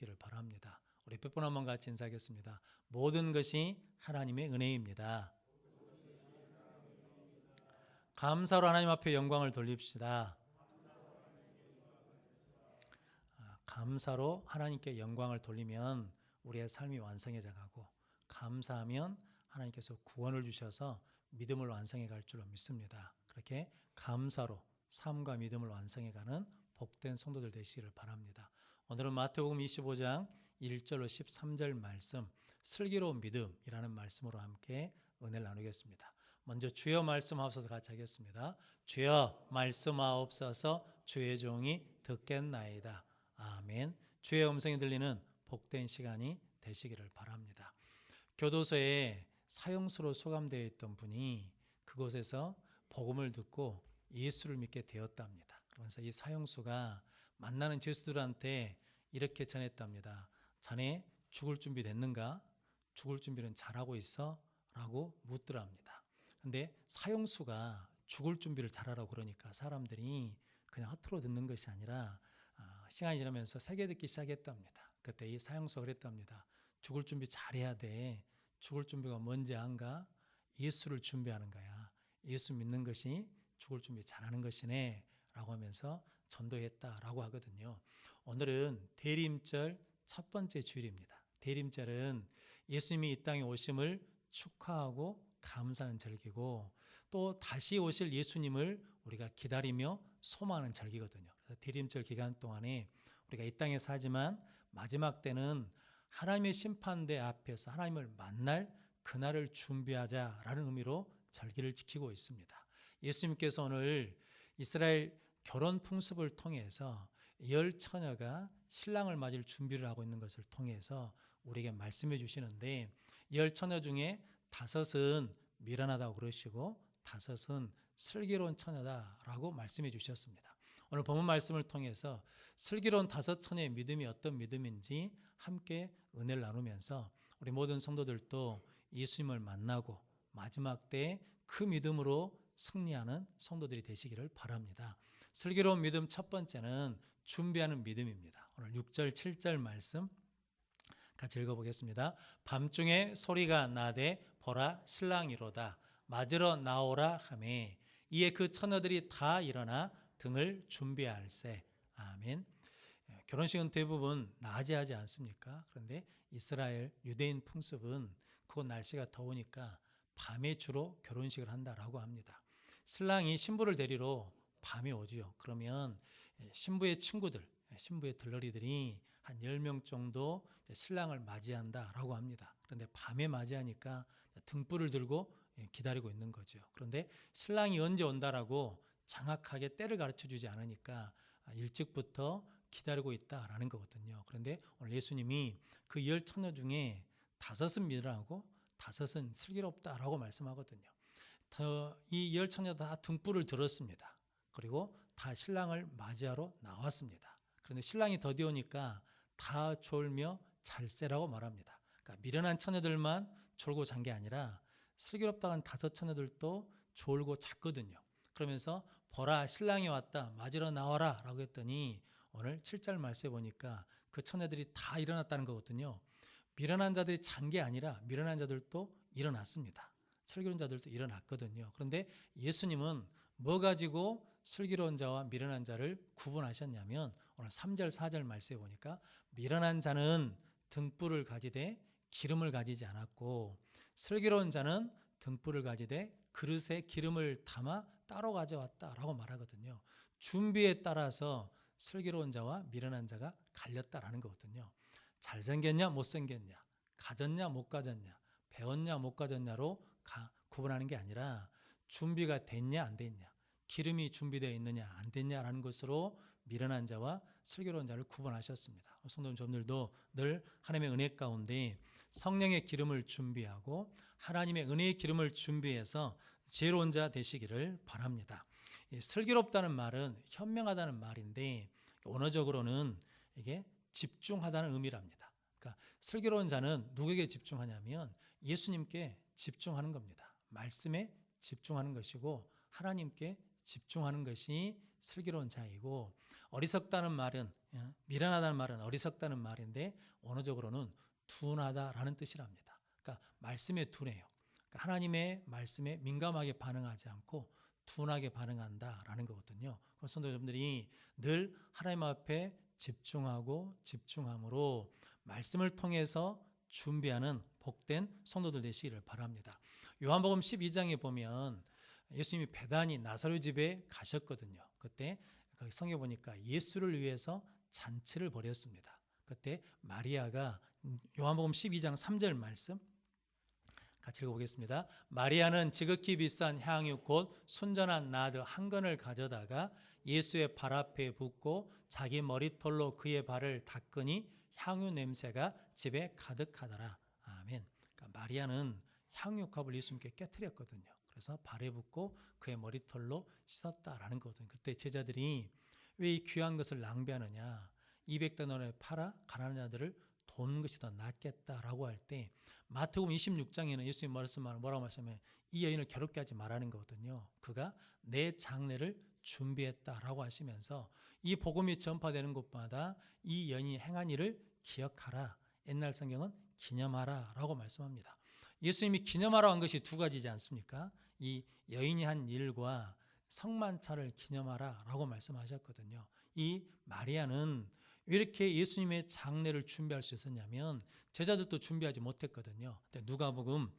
되시기를 바랍니다. 우리 몇번 한번 같이 인사하겠습니다. 모든 것이 하나님의 은혜입니다. 감사로 하나님 앞에 영광을 돌립시다. 아, 감사로 하나님께 영광을 돌리면 우리의 삶이 완성해져 가고 감사하면 하나님께서 구원을 주셔서 믿음을 완성해 갈 줄로 믿습니다. 그렇게 감사로 삶과 믿음을 완성해 가는 복된 성도들 되시기를 바랍니다. 오늘은 마태복음 25장 1절로 13절 말씀 슬기로운 믿음이라는 말씀으로 함께 은혜를 나누겠습니다. 먼저 주여 말씀하옵소서 같이 하겠습니다. 주여 말씀하옵소서 주의 종이 듣겠나이다. 아멘. 주의 음성이 들리는 복된 시간이 되시기를 바랍니다. 교도소에 사형수로 소감되어 있던 분이 그곳에서 복음을 듣고 예수를 믿게 되었답니다. 그러면서 이 사형수가 만나는 죄수들한테 이렇게 전했답니다. 자네 죽을 준비 됐는가? 죽을 준비는 잘하고 있어? 라고 묻더랍니다. 근데 사형수가 죽을 준비를 잘하라고 그러니까 사람들이 그냥 허투루 듣는 것이 아니라 아, 시간이 지나면서 새겨 듣기 시작했답니다. 그때 이 사형수가 그랬답니다. 죽을 준비 잘해야 돼. 죽을 준비가 뭔지 안가? 예수를 준비하는 거야. 예수 믿는 것이 죽을 준비 잘하는 것이네. 라고 하면서 전도했다라고 하거든요. 오늘은 대림절 첫 번째 주일입니다. 대림절은 예수님이 이 땅에 오심을 축하하고 감사하는 절기고 또 다시 오실 예수님을 우리가 기다리며 소망하는 절기거든요. 그래서 대림절 기간 동안에 우리가 이 땅에 사지만 마지막 때는 하나님의 심판대 앞에서 하나님을 만날 그날을 준비하자라는 의미로 절기를 지키고 있습니다. 예수님께서 오늘 이스라엘 결혼 풍습을 통해서 열 처녀가 신랑을 맞을 준비를 하고 있는 것을 통해서 우리에게 말씀해 주시는데 열 처녀 중에 다섯은 미련하다고 그러시고 다섯은 슬기로운 처녀다라고 말씀해 주셨습니다. 오늘 본문 말씀을 통해서 슬기로운 다섯 처녀의 믿음이 어떤 믿음인지 함께 은혜를 나누면서 우리 모든 성도들도 예수님을 만나고 마지막 때 그 믿음으로 승리하는 성도들이 되시기를 바랍니다. 슬기로운 믿음 첫 번째는 준비하는 믿음입니다. 오늘 6절, 7절 말씀 같이 읽어보겠습니다. 밤중에 소리가 나되 보라 신랑이로다 맞으러 나오라 하매 이에 그 처녀들이 다 일어나 등을 준비할세 아멘. 예, 결혼식은 대부분 낮에 하지 않습니까? 그런데 이스라엘 유대인 풍습은 그 날씨가 더우니까 밤에 주로 결혼식을 한다라고 합니다. 신랑이 신부를 데리러 밤에 오지요. 그러면 예, 신부의 친구들, 예, 신부의 들러리들이 한 10명 정도 신랑을 맞이한다라고 합니다. 그런데 밤에 맞이하니까 등불을 들고 예, 기다리고 있는 거죠. 그런데 신랑이 언제 온다라고 정확하게 때를 가르쳐 주지 않으니까 아, 일찍부터 기다리고 있다라는 거거든요. 그런데 오늘 예수님이 그 열 처녀 중에 다섯은 미련하고 다섯은 슬기롭다라고 말씀하거든요. 이 열 처녀 다 등불을 들었습니다. 그리고 다 신랑을 맞이하러 나왔습니다. 그런데 신랑이 더디 오니까 다 졸며 잘세라고 말합니다. 그러니까 미련한 처녀들만 졸고 잔 게 아니라 슬기롭다는 다섯 처녀들도 졸고 잤거든요. 그러면서 보라 신랑이 왔다 맞으러 나와라 라고 했더니 오늘 7절 말씀에 보니까 그 처녀들이 다 일어났다는 거거든요. 미련한 자들이 잔 게 아니라 미련한 자들도 일어났습니다. 슬기로운 자들도 일어났거든요. 그런데 예수님은 뭐 가지고 슬기로운 자와 미련한 자를 구분하셨냐면 오늘 3절 4절 말씀에 보니까 미련한 자는 등불을 가지되 기름을 가지지 않았고 슬기로운 자는 등불을 가지되 그릇에 기름을 담아 따로 가져왔다라고 말하거든요. 준비에 따라서 슬기로운 자와 미련한 자가 갈렸다라는 거거든요. 잘생겼냐 못생겼냐 가졌냐 못 가졌냐 배웠냐 못 가졌냐로 가, 구분하는 게 아니라 준비가 됐냐 안 됐냐 기름이 준비되어 있느냐 안 됐냐라는 것으로 미련한 자와 슬기로운 자를 구분하셨습니다. 성도 여러분들도 늘 하나님의 은혜 가운데 성령의 기름을 준비하고 하나님의 은혜의 기름을 준비해서 지혜로운 자 되시기를 바랍니다. 슬기롭다는 말은 현명하다는 말인데 언어적으로는 이게 집중하다는 의미랍니다. 그러니까 슬기로운 자는 누구에게 집중하냐면 예수님께 집중하는 겁니다. 말씀에 집중하는 것이고 하나님께 집중하는 것이 슬기로운 자이고 어리석다는 말은 예, 미련하다는 말은 어리석다는 말인데 언어적으로는 둔하다라는 뜻이랍니다. 그러니까 말씀에 둔해요. 그러니까 하나님의 말씀에 민감하게 반응하지 않고 둔하게 반응한다라는 거거든요. 그럼 성도 여러분들이 늘 하나님 앞에 집중하고 집중함으로 말씀을 통해서 준비하는 복된 성도들 되시기를 바랍니다. 요한복음 12장에 보면 예수님이 배단이 나사로 집에 가셨거든요. 그때 거기 성에 보니까 예수를 위해서 잔치를 벌였습니다. 그때 마리아가 요한복음 12장 3절 말씀 같이 읽어보겠습니다. 마리아는 지극히 비싼 향유 곧 순전한 나드 한 건을 가져다가 예수의 발 앞에 붓고 자기 머리털로 그의 발을 닦으니 향유 냄새가 집에 가득하더라. 아멘. 그러니까 마리아는 향유컵을 예수님께 깨뜨렸거든요. 그래서 발에 붓고 그의 머리털로 씻었다라는 거거든요. 그때 제자들이 왜 이 귀한 것을 낭비하느냐? 200데나리에 팔아 가난한 자들을 도는 것이 더 낫겠다라고 할 때 마태복음 26장에는 예수님 말씀을 뭐라고 말씀해 이 여인을 괴롭게 하지 말라는 거거든요. 그가 내 장례를 준비했다라고 하시면서 이 복음이 전파되는 곳마다 이 여인이 행한 일을 기억하라. 옛날 성경은 기념하라라고 말씀합니다. 예수님이 기념하라 한 것이 두 가지지 않습니까? 이 여인이 한 일과 성만찬을 기념하라 라고 말씀하셨거든요. 이 마리아는 왜 이렇게 예수님의 장례를 준비할 수 있었냐면 제자들도 준비하지 못했거든요. 누가복음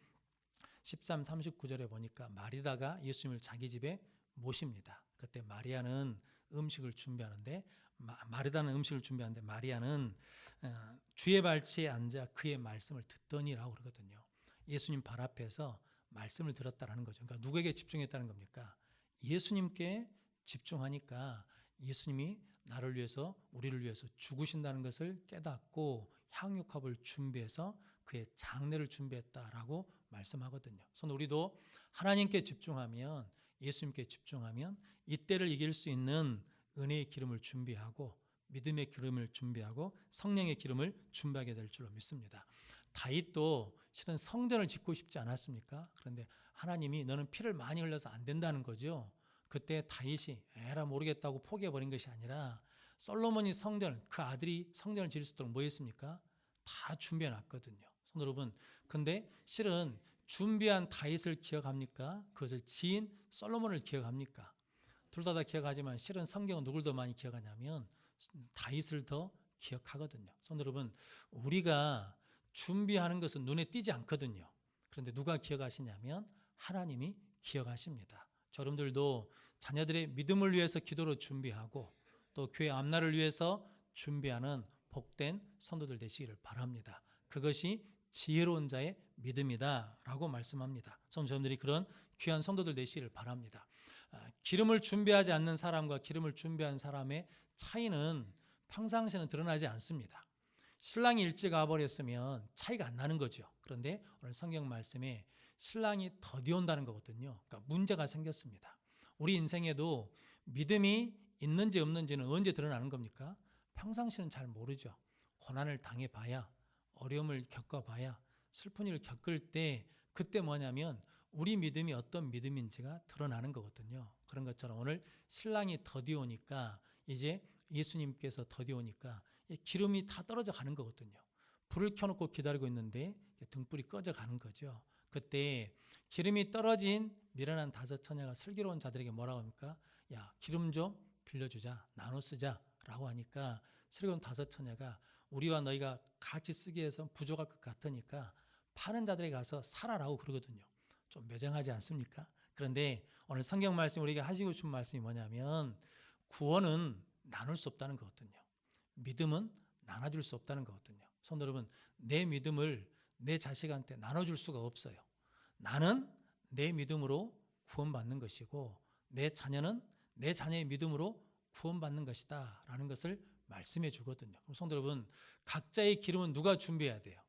13, 39절에 보니까 마리다가 예수님을 자기 집에 모십니다. 그때 마리아는 음식을 준비하는데 마, 리다는 음식을 준비하는데 마리아는 어, 주의 발치에 앉아 그의 말씀을 듣더니라고 그러거든요. 예수님 발 앞에서 말씀을 들었다라는 거죠. 그러니까 누구에게 집중했다는 겁니까? 예수님께 집중하니까 예수님이 나를 위해서 우리를 위해서 죽으신다는 것을 깨닫고 향유컵을 준비해서 그의 장례를 준비했다라고 말씀하거든요. 그래서 우리도 하나님께 집중하면 예수님께 집중하면 이때를 이길 수 있는 은혜의 기름을 준비하고 믿음의 기름을 준비하고 성령의 기름을 준비하게 될 줄로 믿습니다. 다윗도 실은 성전을 짓고 싶지 않았습니까? 그런데 하나님이 너는 피를 많이 흘려서 안 된다는 거죠. 그때 다윗이 에라 모르겠다고 포기해 버린 것이 아니라 솔로몬이 성전 그 아들이 성전을 지을 수 있도록 뭐 했습니까? 다 준비해 놨거든요. 성도 여러분. 근데 실은 준비한 다윗을 기억합니까? 그것을 지인 솔로몬을 기억합니까? 둘 다 다 기억하지만 실은 성경은 누굴 더 많이 기억하냐면 다윗을 더 기억하거든요. 성도 여러분, 우리가 준비하는 것은 눈에 띄지 않거든요. 그런데 누가 기억하시냐면 하나님이 기억하십니다. 여러분들도 자녀들의 믿음을 위해서 기도로 준비하고 또 교회 앞날을 위해서 준비하는 복된 성도들 되시기를 바랍니다. 그것이 지혜로운 자의 믿음이다라고 말씀합니다. 성도들이 그런 귀한 성도들 되시기를 바랍니다. 아, 기름을 준비하지 않는 사람과 기름을 준비한 사람의 차이는 평상시에는 드러나지 않습니다. 신랑이 일찍 가버렸으면 차이가 안 나는 거죠. 그런데 오늘 성경 말씀에 신랑이 더디 온다는 거거든요. 그러니까 문제가 생겼습니다. 우리 인생에도 믿음이 있는지 없는지는 언제 드러나는 겁니까? 평상시는 잘 모르죠. 고난을 당해봐야, 어려움을 겪어봐야, 슬픈 일을 겪을 때 그때 뭐냐면 우리 믿음이 어떤 믿음인지가 드러나는 거거든요. 그런 것처럼 오늘 신랑이 더디 오니까 이제 예수님께서 더디 오니까 기름이 다 떨어져 가는 거거든요. 불을 켜놓고 기다리고 있는데 등불이 꺼져 가는 거죠. 그때 기름이 떨어진 미련한 다섯 처녀가 슬기로운 자들에게 뭐라고 합니까? 야, 기름 좀 빌려주자, 나눠 쓰자 라고 하니까 슬기로운 다섯 처녀가 우리와 너희가 같이 쓰기 위해서 부족할 것 같으니까 파는 자들에게 가서 사라라고 그러거든요. 좀 매정하지 않습니까? 그런데 오늘 성경 말씀 우리에게 하시고 싶은 말씀이 뭐냐면 구원은 나눌 수 없다는 거거든요. 믿음은 나눠줄 수 없다는 거거든요. 성도 여러분, 내 믿음을 내 자식한테 나눠줄 수가 없어요. 나는 내 믿음으로 구원받는 것이고 내 자녀는 내 자녀의 믿음으로 구원받는 것이다 라는 것을 말씀해 주거든요. 그럼 성도 여러분 각자의 기름은 누가 준비해야 돼요?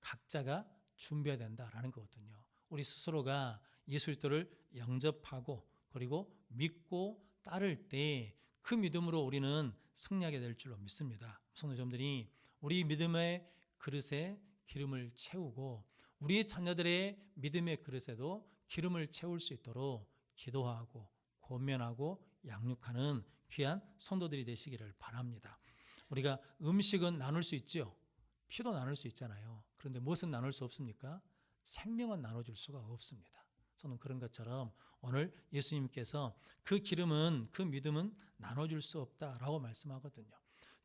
각자가 준비해야 된다라는 거거든요. 우리 스스로가 예수 그리스도를 영접하고 그리고 믿고 따를 때 그 믿음으로 우리는 승리하게 될 줄로 믿습니다. 성도님들이 우리 믿음의 그릇에 기름을 채우고 우리 자녀들의 믿음의 그릇에도 기름을 채울 수 있도록 기도하고 권면하고 양육하는 귀한 성도들이 되시기를 바랍니다. 우리가 음식은 나눌 수 있지요. 피도 나눌 수 있잖아요. 그런데 무엇은 나눌 수 없습니까? 생명은 나눠줄 수가 없습니다. 저는 그런 것처럼 오늘 예수님께서 그 기름은 그 믿음은 나눠줄 수 없다라고 말씀하거든요.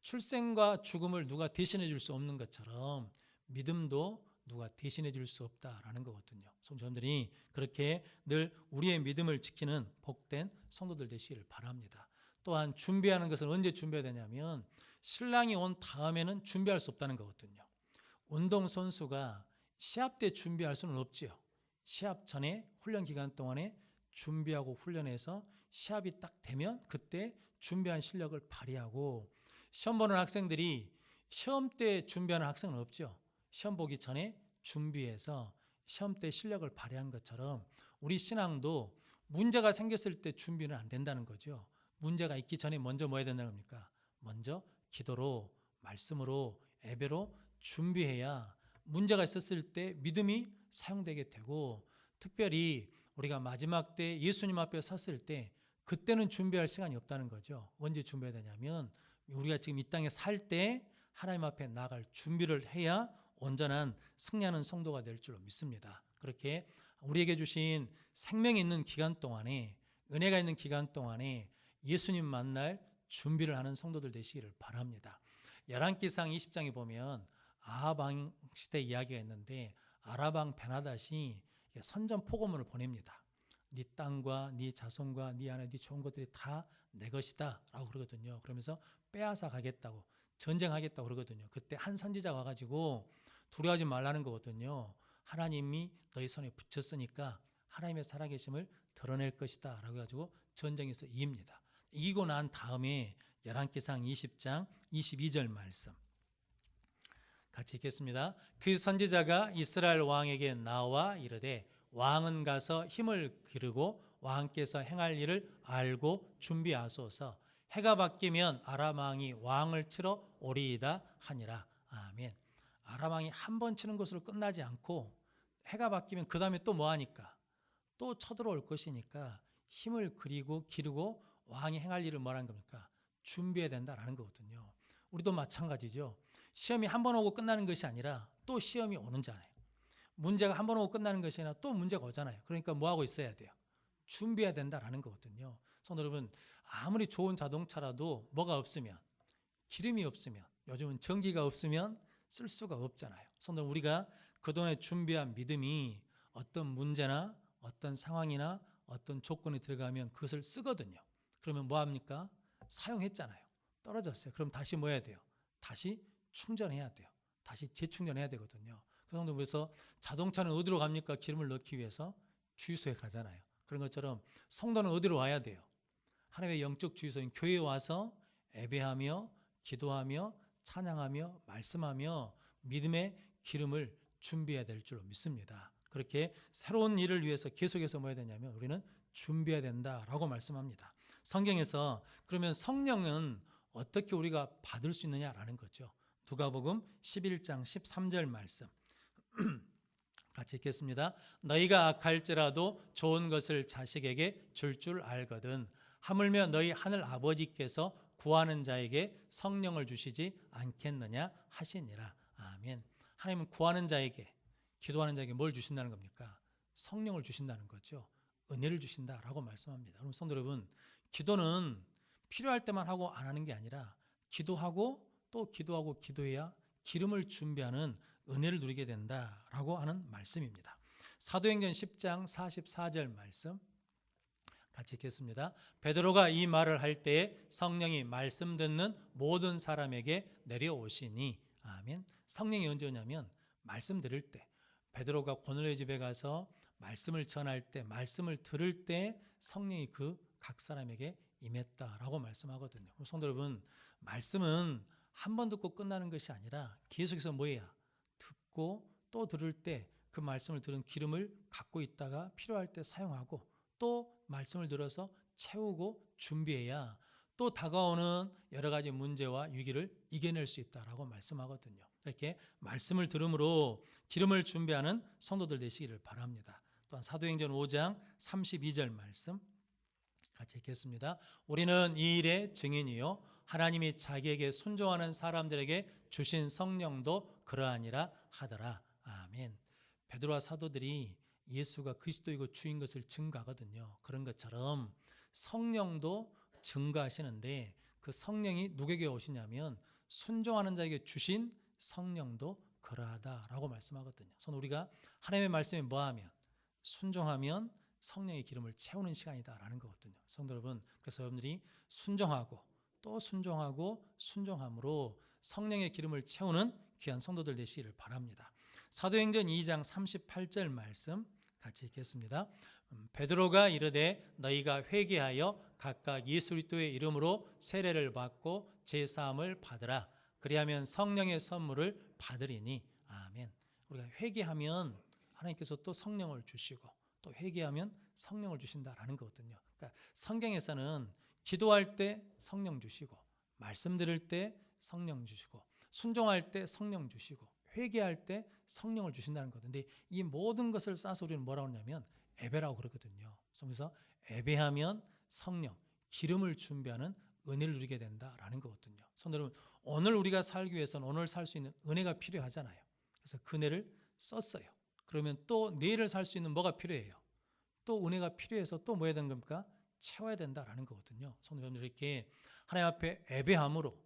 출생과 죽음을 누가 대신해 줄 수 없는 것처럼 믿음도 누가 대신해 줄 수 없다라는 거거든요. 성도님들이 그렇게 늘 우리의 믿음을 지키는 복된 성도들 되시기를 바랍니다. 또한 준비하는 것은 언제 준비해야 되냐면 신랑이 온 다음에는 준비할 수 없다는 거거든요. 운동 선수가 시합 때 준비할 수는 없지요. 시합 전에 훈련 기간 동안에 준비하고 훈련해서 시합이 딱 되면 그때 준비한 실력을 발휘하고 시험 보는 학생들이 시험 때 준비하는 학생은 없죠. 시험 보기 전에 준비해서 시험 때 실력을 발휘한 것처럼 우리 신앙도 문제가 생겼을 때 준비는 안 된다는 거죠. 문제가 있기 전에 먼저 뭐 해야 된다는 겁니까? 먼저 기도로 말씀으로 예배로 준비해야 문제가 있었을 때 믿음이 사용되게 되고 특별히 우리가 마지막 때 예수님 앞에 섰을 때 그때는 준비할 시간이 없다는 거죠. 언제 준비해야 되냐면 우리가 지금 이 땅에 살 때 하나님 앞에 나갈 준비를 해야 온전한 승리하는 성도가 될 줄로 믿습니다. 그렇게 우리에게 주신 생명이 있는 기간 동안에 은혜가 있는 기간 동안에 예수님 만날 준비를 하는 성도들 되시기를 바랍니다. 열왕기상 20장에 보면 아하방 시대 이야기가 있는데 아라방 베나닷이 선전 포고문을 보냅니다. 네 땅과 네 자손과 네 안에 네 좋은 것들이 다 내 것이다라고 그러거든요. 그러면서 빼앗아 가겠다고 전쟁하겠다고 그러거든요. 그때 한 선지자가 와가지고 두려워하지 말라는 거거든요. 하나님이 너희 손에 붙였으니까 하나님의 살아계심을 드러낼 것이다 라고 해가지고 전쟁에서 이깁니다. 이기고 난 다음에 열왕기상 20장 22절 말씀 같이 읽겠습니다. 그 선지자가 이스라엘 왕에게 나와 이르되 왕은 가서 힘을 기르고 왕께서 행할 일을 알고 준비하소서. 해가 바뀌면 아람 왕이 왕을 치러 오리이다 하니라. 아멘. 아람 왕이 한 번 치는 것으로 끝나지 않고 해가 바뀌면 그 다음에 또 뭐 하니까 또 쳐들어올 것이니까 힘을 그리고 기르고 왕이 행할 일을 뭐라는 겁니까? 준비해야 된다라는 거거든요. 우리도 마찬가지죠. 시험이 한 번 오고 끝나는 것이 아니라 또 시험이 오는 잖아요. 문제가 한 번 오고 끝나는 것이 아니라 또 문제가 오잖아요. 그러니까 뭐 하고 있어야 돼요? 준비해야 된다라는 거거든요. 성도 여러분, 아무리 좋은 자동차라도 뭐가 없으면 기름이 없으면 요즘은 전기가 없으면 쓸 수가 없잖아요. 성도 우리가 그동안에 준비한 믿음이 어떤 문제나 어떤 상황이나 어떤 조건이 들어가면 그것을 쓰거든요. 그러면 뭐 합니까? 사용했잖아요. 떨어졌어요. 그럼 다시 뭐 해야 돼요? 다시 충전해야 돼요. 다시 재충전해야 되거든요. 그 정도 그래서 자동차는 어디로 갑니까? 기름을 넣기 위해서 주유소에 가잖아요. 그런 것처럼 성도는 어디로 와야 돼요? 하나님의 영적 주유소인 교회에 와서 예배하며 기도하며 찬양하며 말씀하며 믿음의 기름을 준비해야 될 줄로 믿습니다. 그렇게 새로운 일을 위해서 계속해서 뭐 해야 되냐면 우리는 준비해야 된다라고 말씀합니다. 성경에서 그러면 성령은 어떻게 우리가 받을 수 있느냐라는 거죠. 누가복음 11장 13절 말씀. 같이 읽겠습니다. 너희가 악할지라도 좋은 것을 자식에게 줄줄 알거든. 하물며 너희 하늘 아버지께서 구하는 자에게 성령을 주시지 않겠느냐 하시니라. 아멘. 하나님은 구하는 자에게 기도하는 자에게 뭘 주신다는 겁니까? 성령을 주신다는 거죠. 은혜를 주신다라고 말씀합니다. 여러분 성도 여러분, 기도는 필요할 때만 하고 안 하는 게 아니라 기도하고 또 기도하고 기도해야 기름을 준비하는 은혜를 누리게 된다라고 하는 말씀입니다. 사도행전 10장 44절 말씀 같이 읽겠습니다. 베드로가 이 말을 할 때에 성령이 말씀 듣는 모든 사람에게 내려오시니 아멘. 성령이 언제 오냐면 말씀 들을 때 베드로가 고넬의 집에 가서 말씀을 전할 때 말씀을 들을 때 성령이 그 각 사람에게 임했다라고 말씀하거든요. 성도 여러분, 말씀은 한 번 듣고 끝나는 것이 아니라 계속해서 뭐해야 듣고 또 들을 때 그 말씀을 들은 기름을 갖고 있다가 필요할 때 사용하고 또 말씀을 들어서 채우고 준비해야 또 다가오는 여러 가지 문제와 위기를 이겨낼 수 있다라고 말씀하거든요. 이렇게 말씀을 들음으로 기름을 준비하는 성도들 되시기를 바랍니다. 또한 사도행전 5장 32절 말씀 같이 읽겠습니다. 우리는 이 일의 증인이요 하나님이 자기에게 순종하는 사람들에게 주신 성령도 그러하니라 하더라. 아멘. 베드로와 사도들이 예수가 그리스도이고 주인 것을 증거하거든요. 그런 것처럼 성령도 증거하시는데 그 성령이 누구에게 오시냐면 순종하는 자에게 주신 성령도 그러하다라고 말씀하거든요. 그래서 우리가 하나님의 말씀에 뭐하면 순종하면 성령의 기름을 채우는 시간이다라는 거거든요. 성도 여러분, 그래서 여러분들이 순종하고 또 순종하고 순종함으로 성령의 기름을 채우는 귀한 성도들 되시기를 바랍니다. 사도행전 2장 38절 말씀 같이 읽겠습니다. 음, 베드로가 이르되 너희가 회개하여 각각 예수 그리스도의 이름으로 세례를 받고 제 사함을 받으라. 그리하면 성령의 선물을 받으리니 아멘. 우리가 회개하면 하나님께서 또 성령을 주시고 또 회개하면 성령을 주신다라는 거거든요. 그러니까 성경에서는 기도할 때 성령 주시고 말씀 들을 때 성령 주시고 순종할 때 성령 주시고 회개할 때 성령을 주신다는 거든데 이 모든 것을 싸서 우리는 뭐라고 하냐면 예배라고 그러거든요. 그래서 예배하면 성령, 기름을 준비하는 은혜를 누리게 된다라는 거거든요. 성도 여러분, 오늘 우리가 살기 위해서는 오늘 살 수 있는 은혜가 필요하잖아요. 그래서 그 은혜를 썼어요. 그러면 또 내일을 살 수 있는 뭐가 필요해요? 또 은혜가 필요해서 또 뭐 해야 되는 겁니까? 채워야 된다라는 거거든요. 성도 여러분들 이렇게 하나님 앞에 예배함으로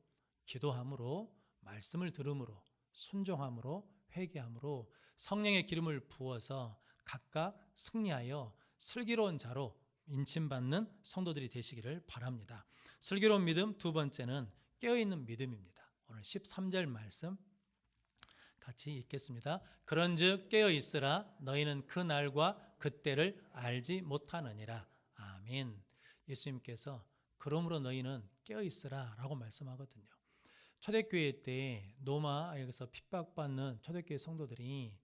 기도함으로 말씀을 들음으로 순종함으로 회개함으로 성령의 기름을 부어서 각각 승리하여 슬기로운 자로 인침받는 성도들이 되시기를 바랍니다. 슬기로운 믿음 두 번째는 깨어있는 믿음입니다. 오늘 13절 말씀 같이 읽겠습니다. 그런즉 깨어 있으라 너희는 그 날과 그때를 알지 못하느니라. 아멘. 예수님께서 그러므로 너희는 깨어 있으라라고 말씀하거든요. 초대교회 때 노마에서 핍박받는 초대교회 성도들이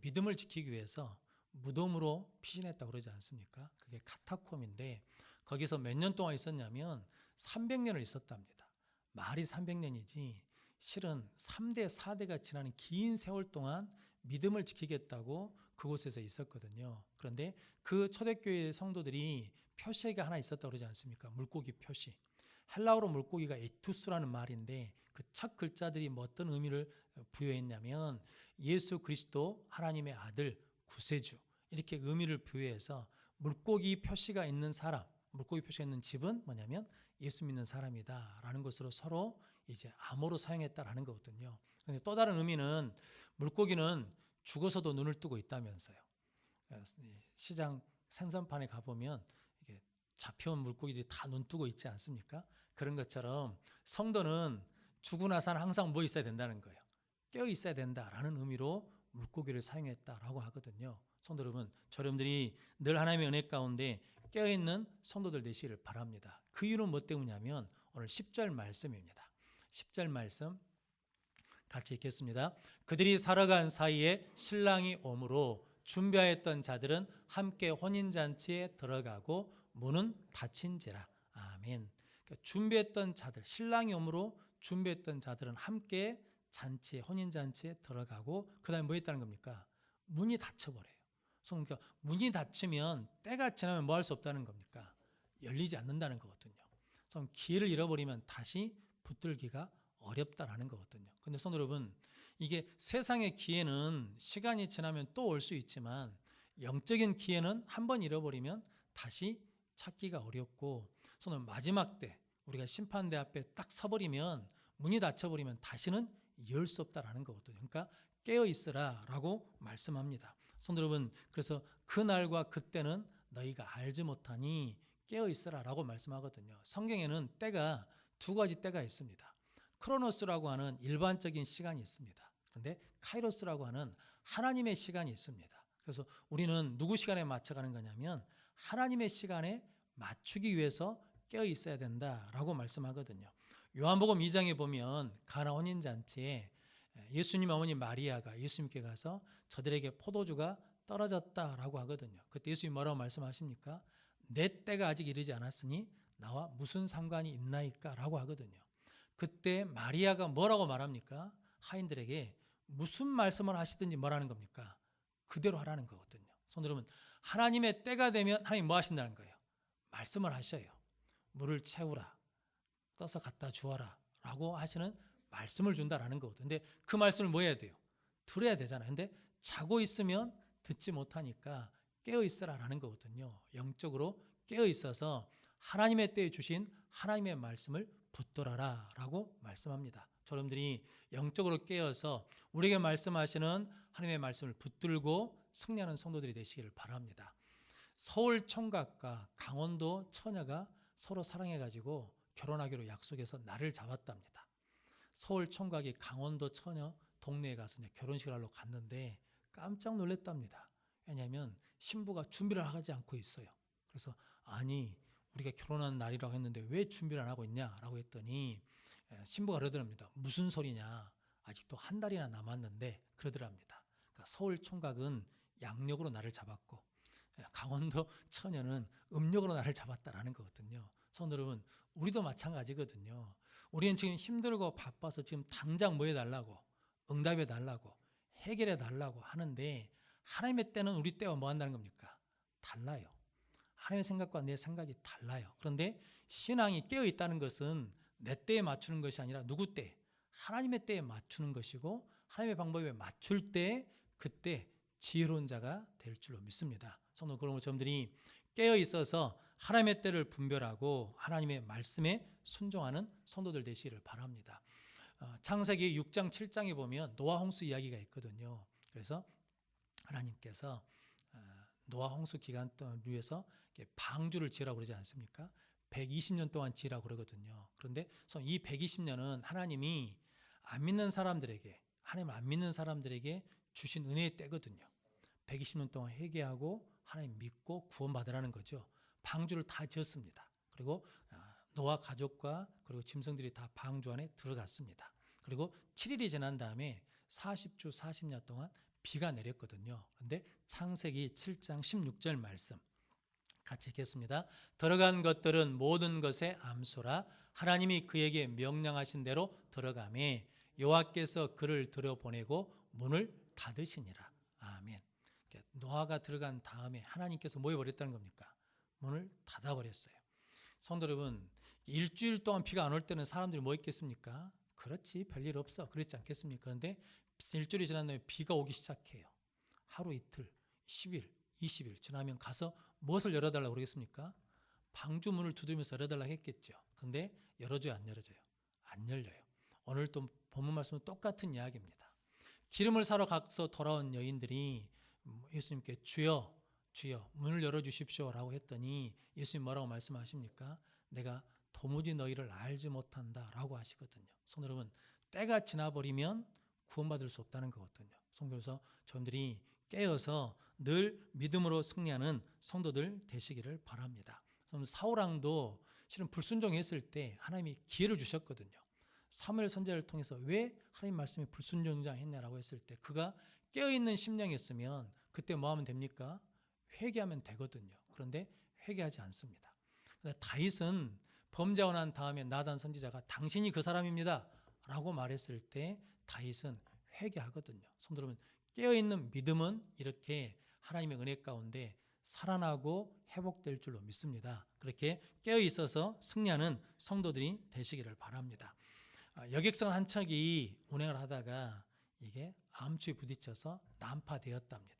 믿음을 지키기 위해서 무덤으로 피신했다고 그러지 않습니까? 그게 카타콤인데 거기서 몇 년 동안 있었냐면 300년을 있었답니다. 말이 300년이지 실은 3대, 4대가 지나는 긴 세월 동안 믿음을 지키겠다고 그곳에서 있었거든요. 그런데 그 초대교회 성도들이 표시가 하나 있었다고 그러지 않습니까? 물고기 표시. 헬라어로 물고기가 에투스라는 말인데 그 첫 글자들이 뭐 어떤 의미를 부여했냐면 예수 그리스도 하나님의 아들 구세주 이렇게 의미를 부여해서 물고기 표시가 있는 사람, 물고기 표시가 있는 집은 뭐냐면 예수 믿는 사람이다라는 것으로 서로 이제 암호로 사용했다라는 거거든요. 근데 또 다른 의미는 물고기는 죽어서도 눈을 뜨고 있다면서요. 시장 생선판에 가보면 잡혀온 물고기들이 다 눈 뜨고 있지 않습니까? 그런 것처럼 성도는 죽고 나서는 항상 뭐 있어야 된다는 거예요. 깨어 있어야 된다라는 의미로 물고기를 사용했다라고 하거든요. 성도 여러분, 저여러분들이 늘 하나님의 은혜 가운데 깨어 있는 성도들 되시기를 바랍니다. 그 이유는 뭐 때문이냐면 오늘 10절 말씀입니다. 10절 말씀 같이 읽겠습니다. 그들이 살아간 사이에 신랑이 오므로 준비하였던 자들은 함께 혼인 잔치에 들어가고 문은 닫힌지라. 아멘. 그러니까 준비했던 자들, 신랑이 오므로 준비했던 자들은 함께 잔치에 혼인 잔치에 들어가고 그 다음에 뭐 했다는 겁니까? 문이 닫혀 버려요. 그러니까 문이 닫히면 때가 지나면 뭐 할 수 없다는 겁니까? 열리지 않는다는 거거든요. 그럼 기회를 잃어버리면 다시 붙들기가 어렵다라는 거거든요. 근데 성도 여러분, 이게 세상의 기회는 시간이 지나면 또 올 수 있지만 영적인 기회는 한 번 잃어버리면 다시 찾기가 어렵고 손은 마지막 때 우리가 심판대 앞에 딱 서버리면 문이 닫혀버리면 다시는 열 수 없다라는 거거든요. 그러니까 깨어 있으라라고 말씀합니다. 성도 여러분, 그래서 그 날과 그때는 너희가 알지 못하니 깨어 있으라라고 말씀하거든요. 성경에는 때가 두 가지 때가 있습니다. 크로노스라고 하는 일반적인 시간이 있습니다. 그런데 카이로스라고 하는 하나님의 시간이 있습니다. 그래서 우리는 누구 시간에 맞춰가는 거냐면 하나님의 시간에 맞추기 위해서 깨어 있어야 된다라고 말씀하거든요. 요한복음 2장에 보면 가나 혼인 잔치에 예수님 어머니 마리아가 예수님께 가서 저들에게 포도주가 떨어졌다라고 하거든요. 그때 예수님 뭐라고 말씀하십니까? 내 때가 아직 이르지 않았으니 나와 무슨 상관이 있나이까라고 하거든요. 그때 마리아가 뭐라고 말합니까? 하인들에게 무슨 말씀을 하시든지 뭐라는 겁니까? 그대로 하라는 거거든요. 손 여러분, 하나님의 때가 되면 하나님 뭐 하신다는 거예요? 말씀을 하셔요. 물을 채우라. 떠서 갖다 주어라 라고 하시는 말씀을 준다라는 거거든요. 근데 그 말씀을 뭐 해야 돼요? 들어야 되잖아요. 근데 자고 있으면 듣지 못하니까 깨어 있으라라는 거거든요. 영적으로 깨어 있어서 하나님의 때에 주신 하나님의 말씀을 붙들어라라고 말씀합니다. 여러분들이 영적으로 깨어서 우리에게 말씀하시는 하나님의 말씀을 붙들고 승리하는 성도들이 되시기를 바랍니다. 서울 총각과 강원도 처녀가 서로 사랑해 가지고 결혼하기로 약속해서 날을 잡았답니다. 서울 총각이 강원도 처녀 동네에 가서 이제 결혼식을 하러 갔는데 깜짝 놀랐답니다. 왜냐하면 신부가 준비를 하지 않고 있어요. 그래서 아니 우리가 결혼한 날이라고 했는데 왜 준비를 안 하고 있냐라고 했더니 에, 신부가 그러더랍니다. 무슨 소리냐? 아직도 한 달이나 남았는데 그러더랍니다. 그러니까 서울 총각은 양력으로 날을 잡았고 에, 강원도 처녀는 음력으로 날을 잡았다라는 거거든요. 여러분, 우리도 마찬가지거든요. 우리는 지금 힘들고 바빠서 지금 당장 뭐 해달라고 응답해 달라고 해결해 달라고 하는데 하나님의 때는 우리 때와 뭐 한다는 겁니까? 달라요. 하나님의 생각과 내 생각이 달라요. 그런데 신앙이 깨어 있다는 것은 내 때에 맞추는 것이 아니라 누구 때? 하나님의 때에 맞추는 것이고 하나님의 방법에 맞출 때 그때 지혜로운 자가 될 줄로 믿습니다. 성도 그런 점들이 깨어 있어서 하나님의 때를 분별하고 하나님의 말씀에 순종하는 성도들 되시기를 바랍니다. 어, 창세기 6장 7장에 보면 노아 홍수 이야기가 있거든요. 그래서 하나님께서 어, 노아 홍수 기간 동안 이렇게 방주를 지으라고 그러지 않습니까? 120년 동안 지으라고 그러거든요. 그런데 이 120년은 하나님이 안 믿는 사람들에게 하나님 안 믿는 사람들에게 주신 은혜의 때거든요. 120년 동안 회개하고 하나님 믿고 구원받으라는 거죠. 방주를 다 지었습니다. 그리고 아, 노아 가족과 그리고 짐승들이 다 방주 안에 들어갔습니다. 그리고 7일이 지난 다음에 40주 40년 동안 비가 내렸거든요. 그런데 창세기 7장 16절 말씀 같이 읽겠습니다. 들어간 것들은 모든 것의 암소라 하나님이 그에게 명령하신 대로 들어가매 여호와께서 그를 들여보내고 문을 닫으시니라. 노아가 들어간 다음에 하나님께서 뭐 해버렸다는 겁니까? 문을 닫아버렸어요. 성도 여러분, 일주일 동안 비가 안 올 때는 사람들이 뭐 있겠습니까? 그렇지, 별일 없어. 그랬지 않겠습니까? 그런데 일주일이 지난 다음에 비가 오기 시작해요. 하루 이틀, 10일, 20일 지나면 가서 무엇을 열어달라고 그러겠습니까? 방주 문을 두드리면서 열어달라고 했겠죠. 근데 열어줘요, 안 열어줘요? 안 열려요. 오늘 또 본문 말씀은 똑같은 이야기입니다. 기름을 사러 가서 돌아온 여인들이 예수님께 주여 주여 문을 열어 주십시오라고 했더니 예수님 뭐라고 말씀하십니까? 내가 도무지 너희를 알지 못한다라고 하시거든요. 손 여러분 때가 지나버리면 구원받을 수 없다는 거거든요. 성경에서 저들이 깨어서 늘 믿음으로 승리하는 성도들 되시기를 바랍니다. 사울왕도 실은 불순종했을 때 하나님이 기회를 주셨거든요. 사무엘 선제를 통해서 왜 하나님 말씀에 불순종자했냐라고 했을 때 그가 깨어 있는 심령이었으면 그때 뭐 하면 됩니까? 회개하면 되거든요. 그런데 회개하지 않습니다. 다윗은 범죄하고 난 다음에 나단 선지자가 당신이 그 사람입니다. 라고 말했을 때 다윗은 회개하거든요. 손 들으면 깨어있는 믿음은 이렇게 하나님의 은혜 가운데 살아나고 회복될 줄로 믿습니다. 그렇게 깨어 있어서 승리하는 성도들이 되시기를 바랍니다. 아, 여객선 한 척이 운행을 하다가 이게 암초에 부딪혀서 난파되었답니다.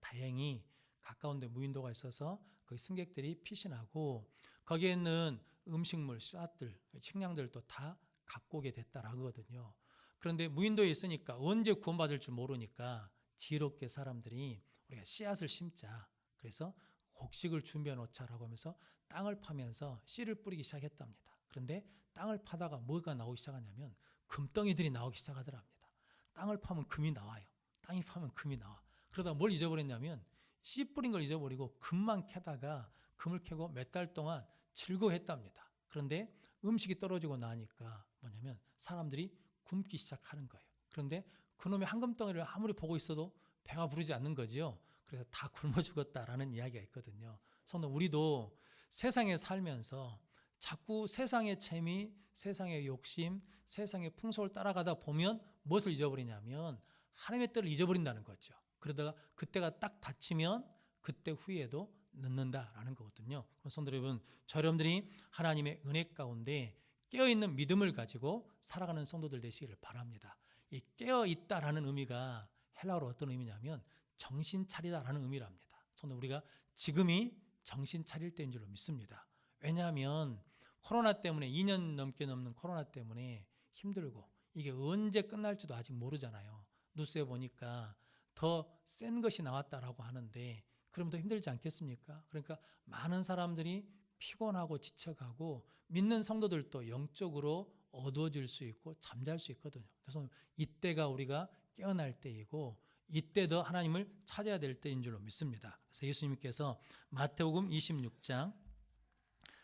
다행히 가까운데 무인도가 있어서 그 승객들이 피신하고 거기에 있는 음식물, 쌀들, 식량들도 다 갖고 오게 됐다라고 하거든요. 그런데 무인도에 있으니까 언제 구원받을 줄 모르니까 지혜롭게 사람들이 우리가 씨앗을 심자. 그래서 곡식을 준비해 놓자라고 하면서 땅을 파면서 씨를 뿌리기 시작했답니다. 그런데 땅을 파다가 뭐가 나오기 시작하냐면 금덩이들이 나오기 시작하더랍니다. 땅을 파면 금이 나와요. 땅이 파면 금이 나와. 그러다 뭘 잊어버렸냐면 씨 뿌린 걸 잊어버리고 금만 캐다가 금을 캐고 몇 달 동안 즐거워했답니다. 그런데 음식이 떨어지고 나니까 뭐냐면 사람들이 굶기 시작하는 거예요. 그런데 그놈의 황금덩이를 아무리 보고 있어도 배가 부르지 않는 거지요. 그래서 다 굶어 죽었다라는 이야기가 있거든요. 성도 우리도 세상에 살면서 자꾸 세상의 재미, 세상의 욕심, 세상의 풍속을 따라가다 보면 무엇을 잊어버리냐면 하나님의 때를 잊어버린다는 거죠. 그러다가 그때가 딱 닥치면 그때 후에도 늦는다라는 거거든요. 성도 여러분, 저 여러분들이 하나님의 은혜 가운데 깨어 있는 믿음을 가지고 살아가는 성도들 되시기를 바랍니다. 이 깨어 있다라는 의미가 헬라어로 어떤 의미냐면 정신 차리다라는 의미랍니다. 저는 우리가 지금이 정신 차릴 때인 줄로 믿습니다. 왜냐하면 코로나 때문에 2년 넘게 넘는 코로나 때문에 힘들고 이게 언제 끝날지도 아직 모르잖아요. 뉴스에 보니까 더 센 것이 나왔다라고 하는데 그럼 더 힘들지 않겠습니까? 그러니까 많은 사람들이 피곤하고 지쳐가고 믿는 성도들도 영적으로 어두워질 수 있고 잠잘 수 있거든요. 그래서 이때가 우리가 깨어날 때이고 이때도 하나님을 찾아야 될 때인 줄로 믿습니다. 그래서 예수님께서 마태복음 26장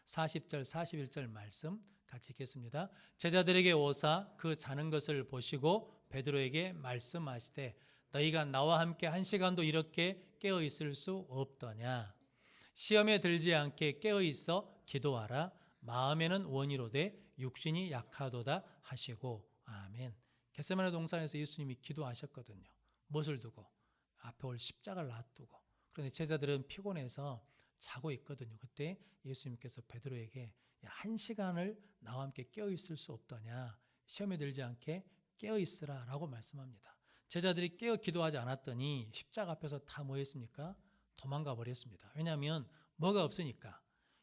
40절 41절 말씀 같이 읽겠습니다. 제자들에게 오사 그 자는 것을 보시고 베드로에게 말씀하시되 너희가 나와 함께 한 시간도 이렇게 깨어 있을 수 없더냐 시험에 들지 않게 깨어 있어 기도하라 마음에는 원이로되 육신이 약하도다 하시고 아멘. 겟세마네 동산에서 예수님이 기도하셨거든요. 무엇을 두고 앞에 올 십자가를 놔두고 그런데 제자들은 피곤해서 자고 있거든요. 그때 예수님께서 베드로에게 야, 한 시간을 나와 함께 깨어 있을 수 없더냐 시험에 들지 않게 깨어 있으라라고 말씀합니다. 제자들이 깨어 기도하지 않았더니 십자가 앞에서 다 뭐했습니까? 도망가 버렸습니다. 왜냐하면 뭐가 없으니까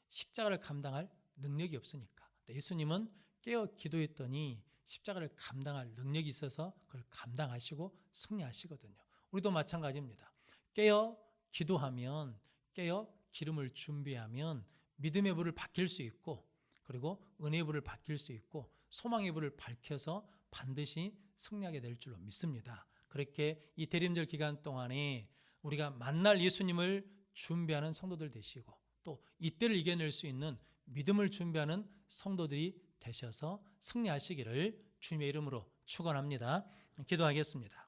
십자가를 감당할 능력이 없으니까. 예수님은 깨어 기도했더니 십자가를 감당할 능력이 있어서 그걸 감당하시고 승리하시거든요. 우리도 마찬가지입니다. 깨어 기도하면 깨어 기름을 준비하면 믿음의 불을 밝힐 수 있고 그리고 은혜의 불을 밝힐 수 있고 소망의 불을 밝혀서 반드시 승리하게 될 줄로 믿습니다. 그렇게 이 대림절 기간 동안에 우리가 만날 예수님을 준비하는 성도들 되시고 또 이때를 이겨낼 수 있는 믿음을 준비하는 성도들이 되셔서 승리하시기를 주님의 이름으로 축원합니다. 기도하겠습니다.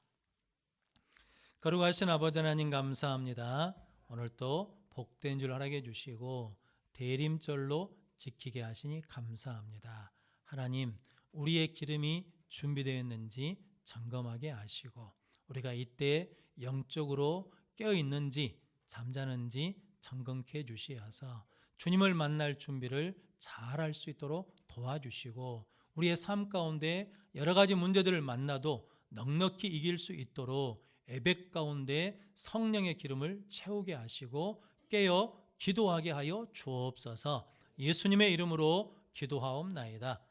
거룩하신 아버지 하나님 감사합니다. 오늘 또 복된 줄 알게 해주시고 대림절로 지키게 하시니 감사합니다. 하나님 우리의 기름이 준비되어 있는지 점검하게 하시고 우리가 이때 영적으로 깨어 있는지 잠자는지 점검케 해 주시어서 주님을 만날 준비를 잘 할 수 있도록 도와주시고 우리의 삶 가운데 여러 가지 문제들을 만나도 넉넉히 이길 수 있도록 애백 가운데 성령의 기름을 채우게 하시고 깨어 기도하게 하여 주옵소서 예수님의 이름으로 기도하옵나이다.